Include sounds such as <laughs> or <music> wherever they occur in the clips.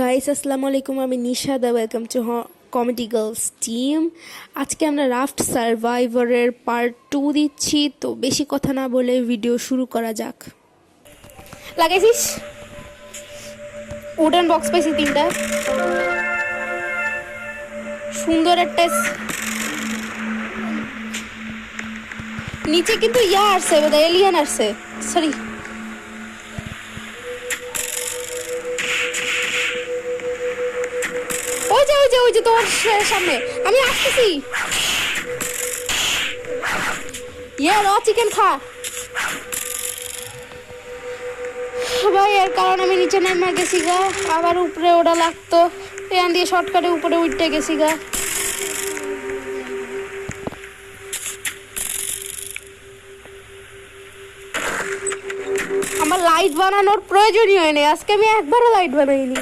Guys আসসালামু আলাইকুম আমি Nishada welcome to comedy girls team আজকে আমরা রাফট সার্ভাইভারের পার্ট টু দিচ্ছি, তো বেশি কথা না বলে ভিডিও শুরু করা যাক। লাগাইছিস? উডেন বক্স পাইছি তিনটা। সুন্দর একটা নিচে কিন্তু ইয়া আসছে এলিয়ান আসছে। সরি তোমার সা- সামনে। আমি আসতেছি। ইয়ে র চিকেন খা। ভাই, এর কারণ আমি নিচে নেমে গেছি গা। আবার উপরে ওটা লাগতো। এখান দিয়ে শর্টকাটে উপরে উঠতে গেছি গা। আমার লাইট বানানোর প্রয়োজনই হয়নি। আজকে আমি একবারও লাইট বানাইনি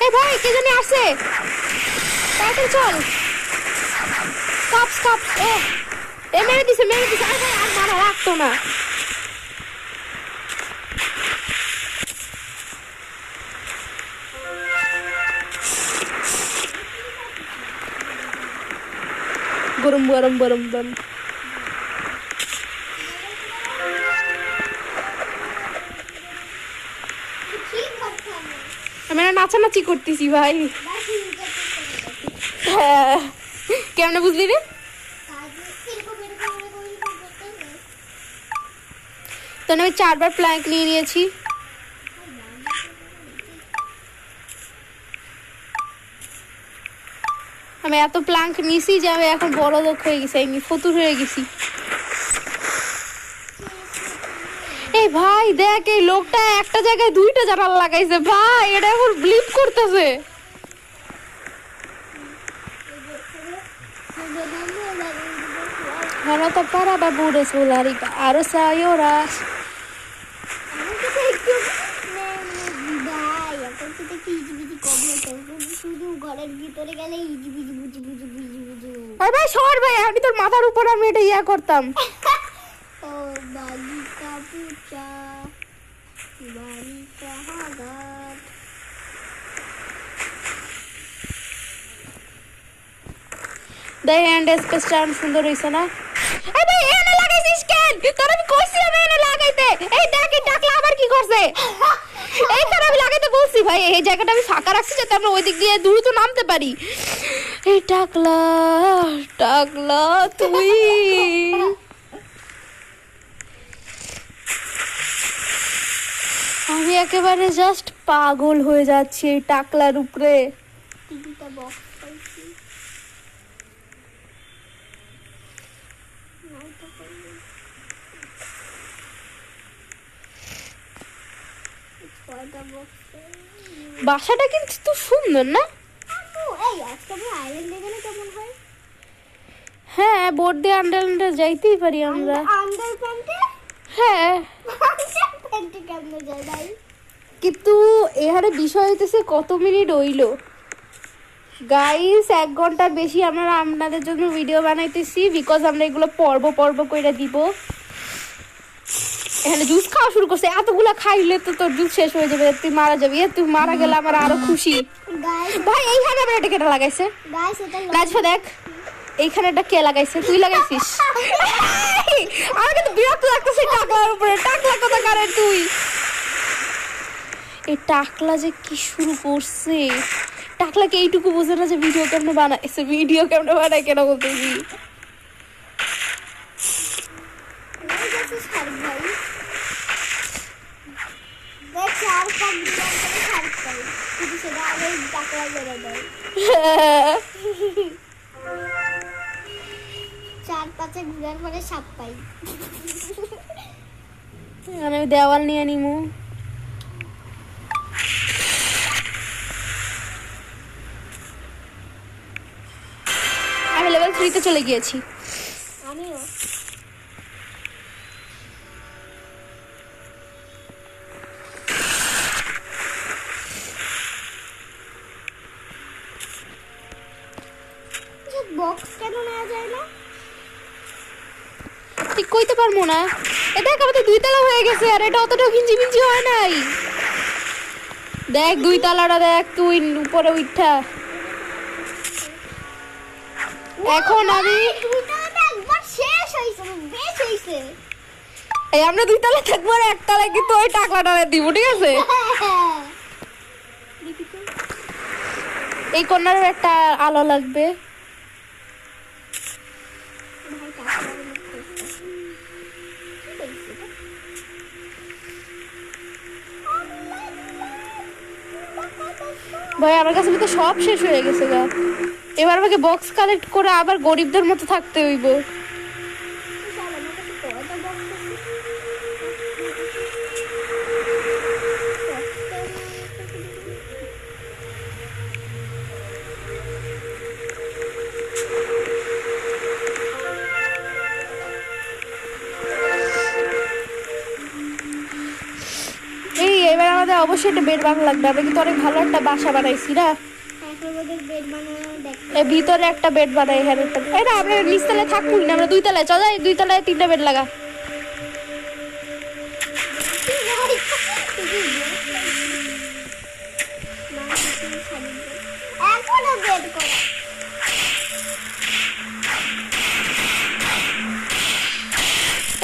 এ ভাই জানি তাড়াতাড়ি চল। কাপ কাপ এ এ, মেরে দিছে মেরে দিছে। ভাই আর মারা রাখতো না। গরম গরম গরম গরম। নাচানাচি করতেছি, ভাই। হ্যাঁ। কেমনে বুঝলি রে? তো আমি চারবার প্ল্যাঙ্ক নিয়ে নিয়েছি। আমি এত প্ল্যাঙ্ক নিছি যে আমি এখন বড় লোক হয়ে গেছি, আমি ফতুর হয়ে গেছি। এই ভাই, দেখ এই লোকটা একটা জায়গায় দুইটা জানালা লাগাইছে। ভাই, এটা এখন ব্লিপ করতেছে Harata parada bude sularika arosa yoras. শুধু ঘরের ভিতরে গেলে ইজি বিজি বুঝি বুঝি বুঝি বুঝি আরে ভাই সর ভাই আমি তোর মাথার উপর আমি এটা ইয়া করতাম। ও বালিকা পূজা বালিকা হাগাত দেখ হ্যান্ড স্পেসটা সুন্দর হইছে না? লাগাইছিস কেন তোর আমি এনে লাগাইতে। এই দেখ, এই টাকলা আবার কি করছে? এই তোর আমি লাগাইতে বলছি ভাই, এই জায়গাটা আমি ফাঁকা রাখছি যাতে আমরা ওই দিক দিয়ে দ্রুত নামতে পারি। এই টাকলা টাকলা তুই। আমি একেবারে জাস্ট পাগল হয়ে যাচ্ছি এই টাকলার উপরে টিভিটা বক্স পাইছি নাইটা করলে ছয়টা বক্স বাসাটা কিন্তু তো সুন্দর না? হয়? বোর্ড দিয়ে আন্ডার আন্ডার যাইতেই পারি আমরা। হ্যাঁ। কিন্তু এখানে বিষয় হইতেছে কত মিনিট হইল। গাইস এক ঘণ্টার বেশি আমরা আপনাদের জন্য ভিডিও বানাইতেছি বিকজ আমরা এগুলো পর্ব পর্ব কইরা দিব। এখানে জুস খাওয়া শুরু করছে। এতগুলা খাইলে তো তোর জুস শেষ হয়ে যাবে তুই মারা যাবি। তুই মারা গেলে আমার আরও খুশি। ভাই এইখানে আবার এটা কেটে লাগাইছে? রাজফা দেখ। এইখানে একটা কে লাগাইছে? তুই লাগাইছিস? আমার কিন্তু বিরক্ত লাগতেছে টাকলার উপরে। টাকলা কথা কারে তুই? এই টাকলা যে কি শুরু করছে? টাকলাকে এইটুকু বোঝে না যে ভিডিও কেমনে বানাইছে। ভিডিও কেমনে বানায় কেন বলতেছি ওই গেছে শার্ক ভাই দেখ চার পাঁচ দিন করে শার্ক পাই কিন্তু সেটা আগে টাকা করে দেয় চার পাঁচে ঘুরার পরে সাপ পাই। আমি দেওয়াল নিয়ে নিমু। আমি লেভেল থ্রি বাড়িতে চলে গিয়েছি। আমিও। কেন নেওয়া যায় না? ঠিক কইতে পারব না। এ দেখ আমাদের দুই তালা হয়ে গেছে আর এটা অতটাও ঘিঞ্জি মিঞ্জি হয় নাই। দেখ দুই তালাটা দেখ তুই উপরে উঠা এখন আমি একবার এই আমরা দুই তালা থাকব আর এক তালায় কিন্তু ওই টাকলাটা দিব ঠিক আছে? <laughs> এই কর্নারের একটা আলো লাগবে। ভাই, আমার কাছে তো সব শেষ হয়ে গেছে গা। এবার আমাকে বক্স কালেক্ট করে আবার গরিবদের মতো থাকতে হইব। অবশ্যই একটা বেড বানানো লাগবে। আমরা কিন্তু অনেক ভালো একটা বাসা বানাইছি, না? ভিতরে একটা বেড বানাই একটা এই না, আমরা নিচতলায় থাকব না, আমরা দুই তলায় চল যাই দুই তলায় তিনটা বেড লাগা।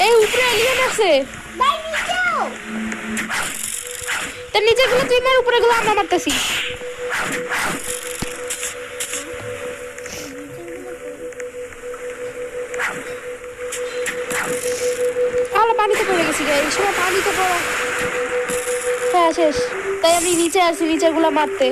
এই, উপরে এলিয়েন আছে ভাই নিচেও তার নিচে গুলো তুই মার উপরে গুলো আমরা মারতেছি। পানিতে পড়ে গেছি এই সময় পানিতে পড়া। হ্যাঁ শেষ। তাই আমি নিচে আসি নিচে গুলা মারতে।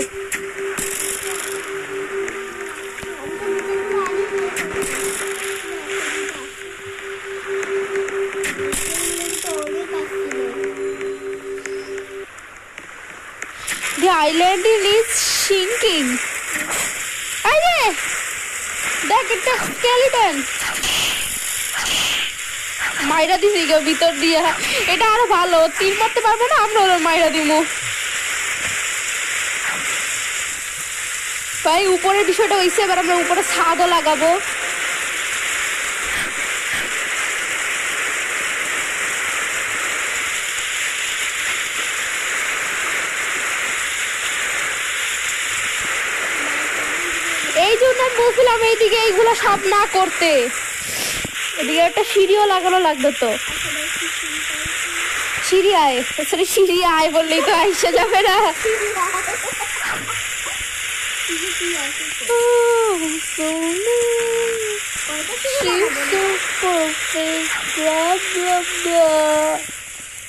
The island is sinking. আরে দেখ একটা স্কেলিটন মাইরা দিছি গো, ভিতর দিয়ে। এটা আরও ভালো। তীর মারতে পারব না? আমরা ওর মাইরা দিমু ভাই, উপরের বিষয়টা হইছে, এবার আমরা উপরে ছাদও লাগাবো এই জন্য আমি বলছিলাম এইদিকে এইগুলো সব না করতে। এদিকে একটা সিঁড়িও লাগানো লাগবে তো। সিঁড়ি আয় সরি সিঁড়ি আয় বললেই তো আইসা যাবে না.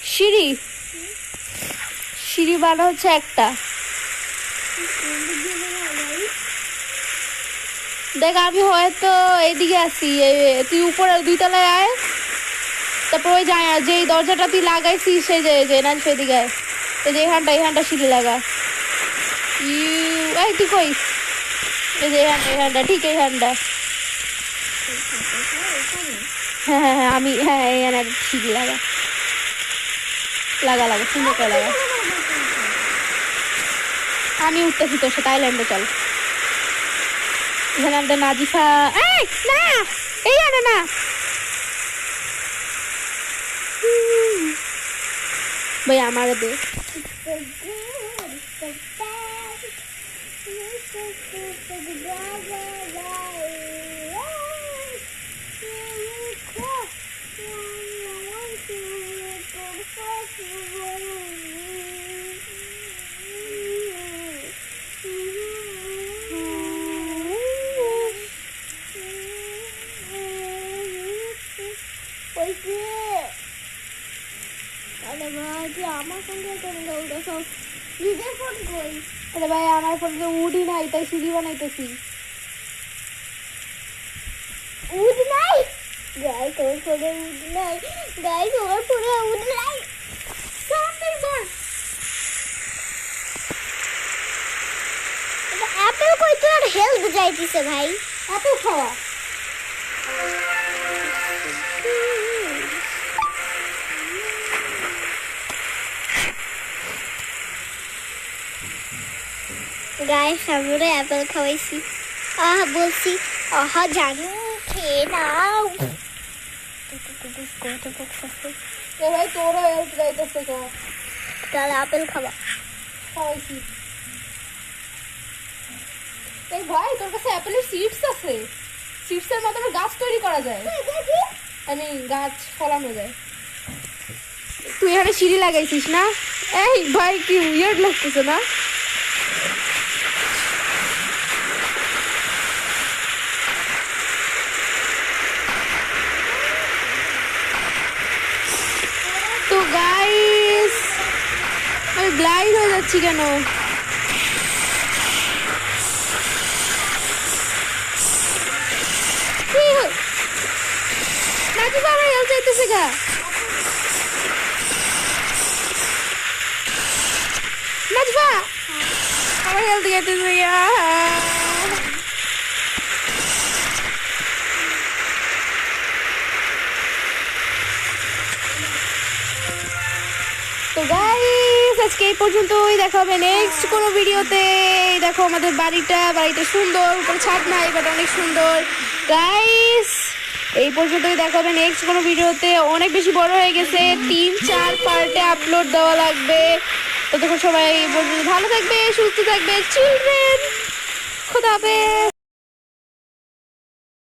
সিঁড়ি। সিঁড়ি বানা হচ্ছে একটা। দেখ, আমি হয়তো এইদিকে এ- তুই উপরে দুই তলায় আয়। তারপর ওই যায় যে দরজাটা তুই লাগাইছিস, সেই যে যে না সেদিকে আয়। এই যে এখানটা এখানটা সিঁড়ি লাগা। ইউ, এই তুই কই? এই যে এখানটা এখানটা, ঠিক এখানটা। হ্যাঁ হ্যাঁ হ্যাঁ আমি হ্যাঁ এখানে সিঁড়ি লাগা। লাগা লাগা, সুন্দর করে লাগা। আমি উঠতেছি তোর সাথে আইল্যান্ডে চল। এখানে আমাদের নাজিফা এই না এই আনে না। ভাই আমার দে। আরে ভাই আমার সঙ্গে ফোন কই? আরে ভাই, আমার ফোনে উডি নাই, তাই সিঁড়ি বানাইতেছি। উড নাই? গাই, তোর ফোনে উড নাই। গাই তোমার ফোনে উড নাই। বল। অ্যাপেল কই তোর? হেলথ যাইতিছে ভাই। আপেল খাওয়া। গায়ে সামনে অ্যাপেল খাওয়াইছি। আহ বলছি আহা জানু খেয়ে নাও। ভাই তোরা যাইতেছে তাহলে আপেল খাবা। খাওয়াইছি। এই ভাই তোর কাছে অ্যাপেলের সিডস আছে? সিডসের মাধ্যমে গাছ তৈরি করা যায়। আই মিন গাছ ফলানো যায়। তুই এখানে সিঁড়ি লাগাইছিস না? এই ভাই কি উইয়ার্ড লাগতেছে না তো গাইস আমি গ্লাইড হয়ে যাচ্ছি কেন? নাকি বাবা হেল চাইতেছে গা। নাচবা আমার হেলথ গেতেছে গা। আজকে এই পর্যন্তই, দেখা হবে নেক্সট কোনো ভিডিওতে দেখো আমাদের বাড়িটা বাড়িটা সুন্দর, উপরে ছাদ নাই বাট অনেক সুন্দর। গাইস এই পর্যন্তই দেখা হবে নেক্সট কোনো ভিডিওতে অনেক বেশি বড় হয়ে গেছে। তিন, চার পার্টে আপলোড দেওয়া লাগবে। ততক্ষণ সবাই এই পর্যন্ত ভালো থাকবে, সুস্থ থাকবে। চিলড্রেন খোদা